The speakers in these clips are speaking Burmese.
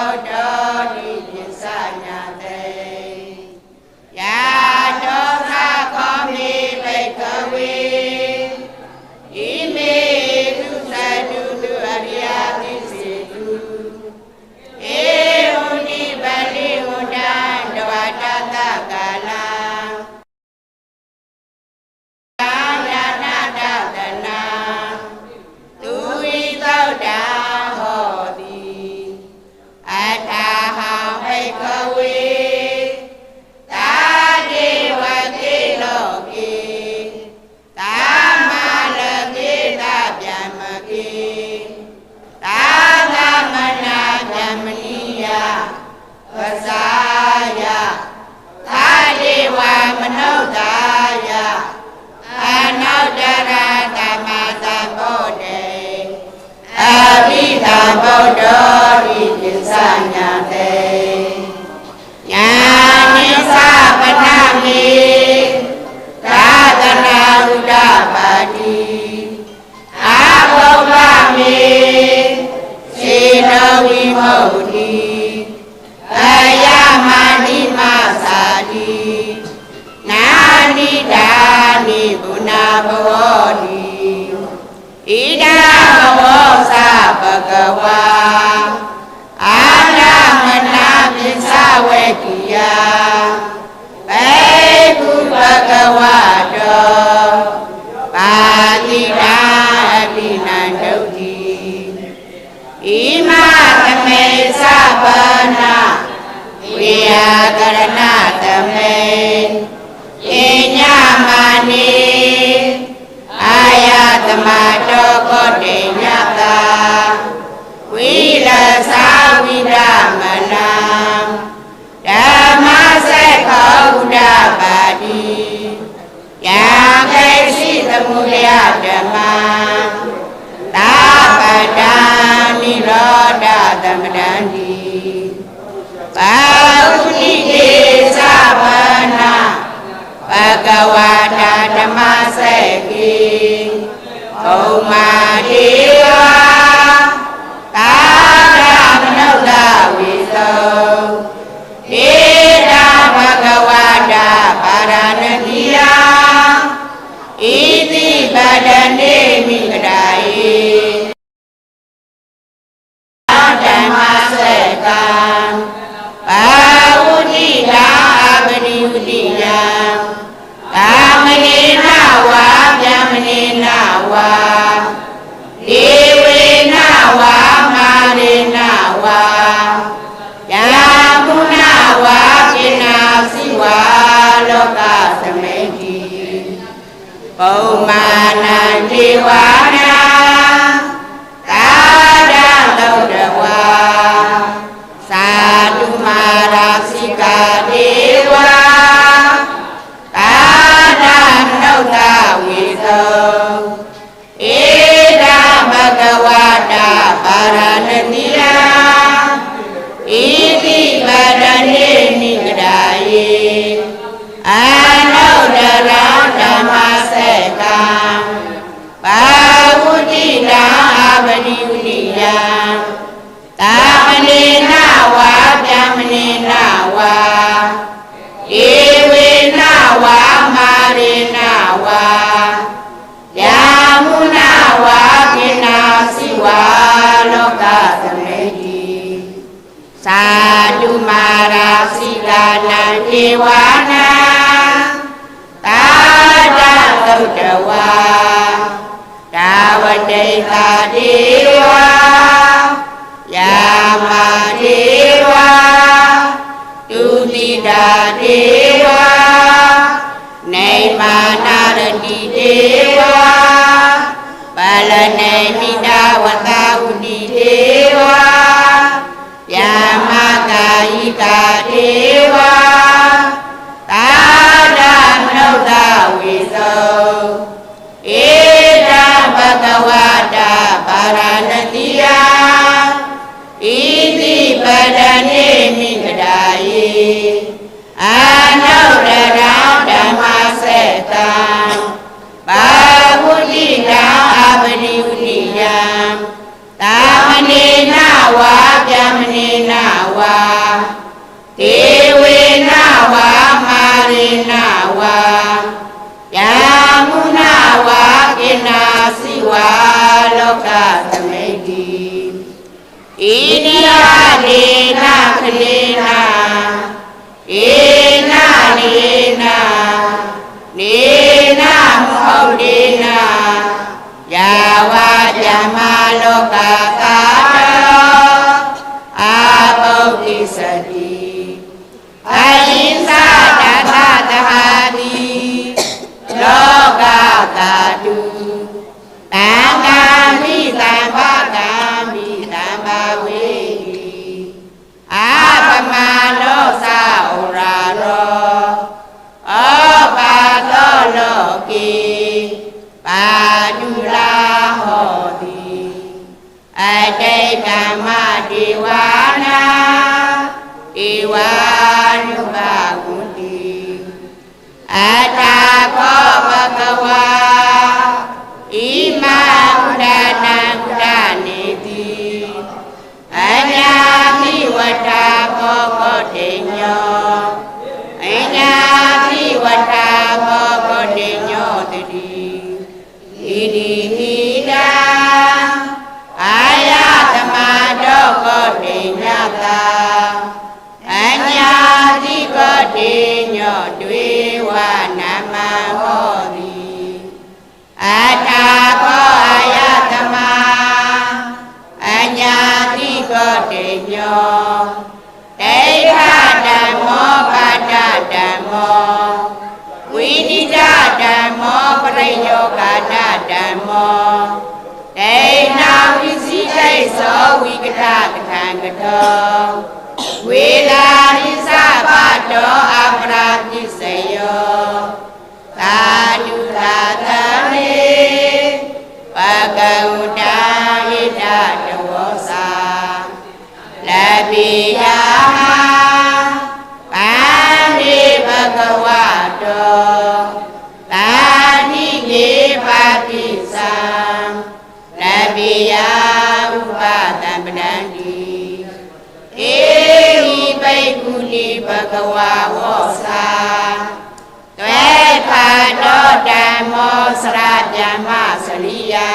cha Amen. ယ တာဓ တာဒေဝနေမာ ကဝါဣမဝဒနာတနေတိအညာမိဝတာဘောဂတိညောအညာမိဝတာဘောဂတိညောတိဣတိဟိတာအာယသမတောဂတိညတာအညာတိဂတိညောတွေဝါ ကတောဝေလာနိသပါတောအပရာ ဂဝါဝောစာတွဲဖန်တော်ဓမ္မောစရဓမ္မစရိယာ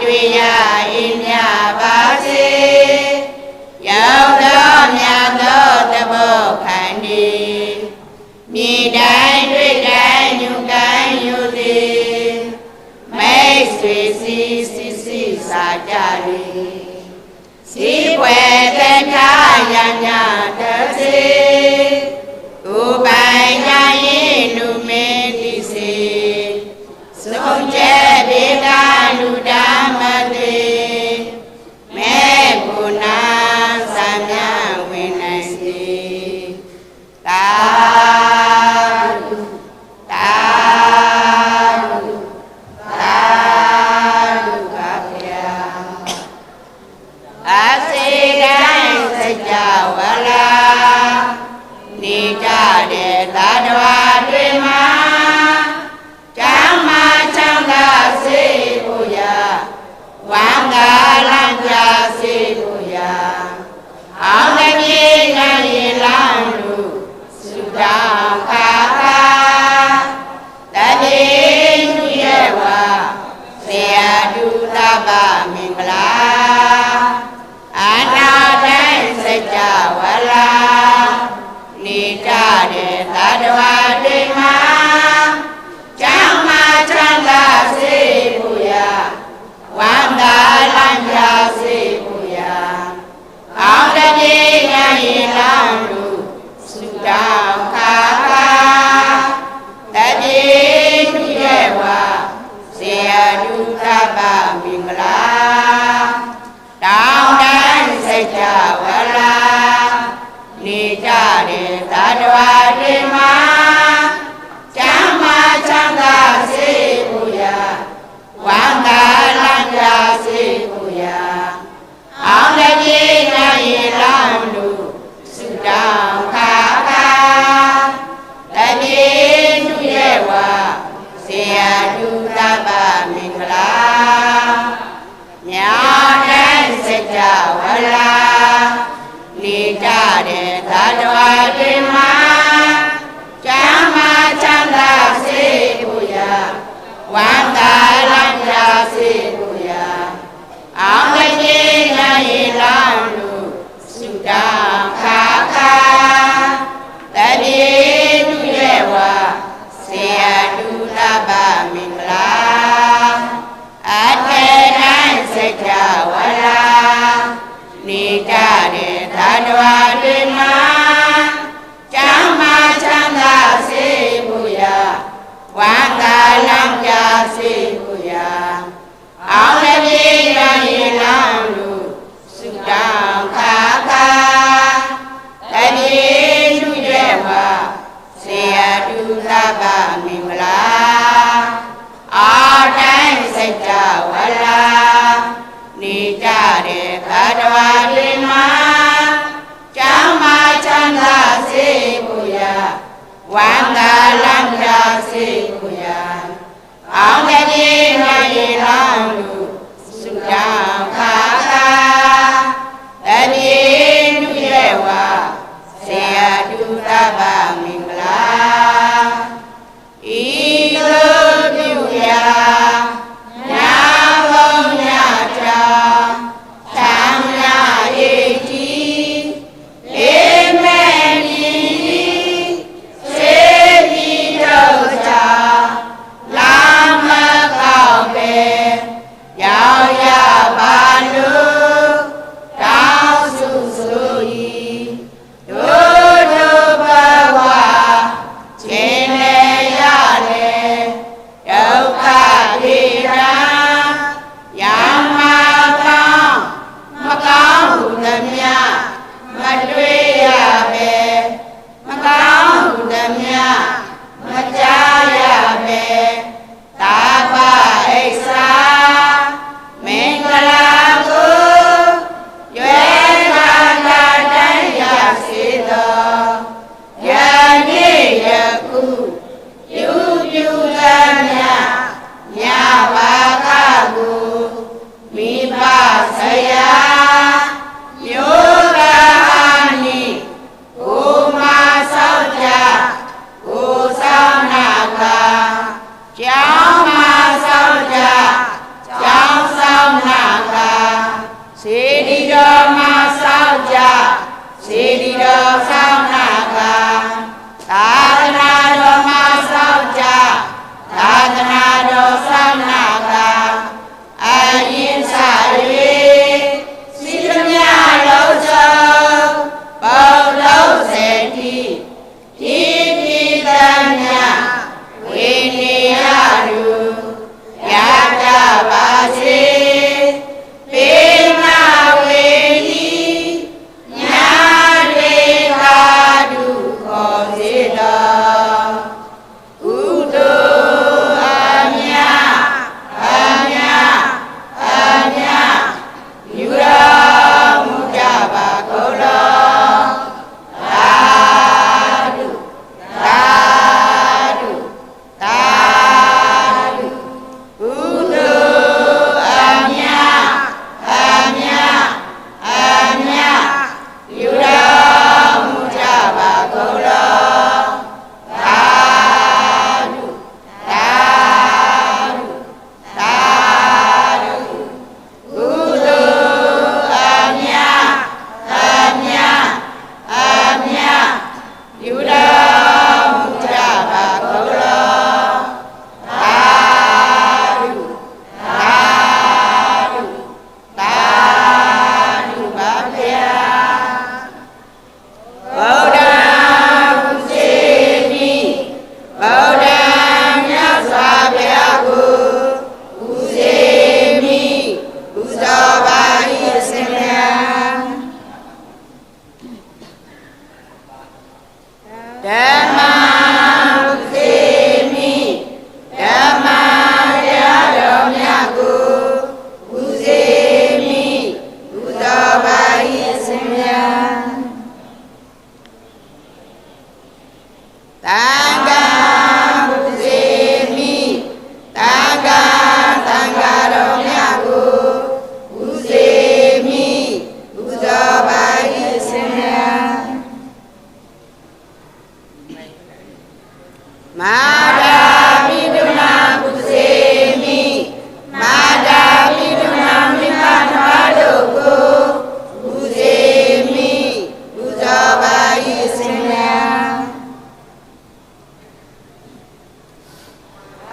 duy nha. Fatima.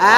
အာ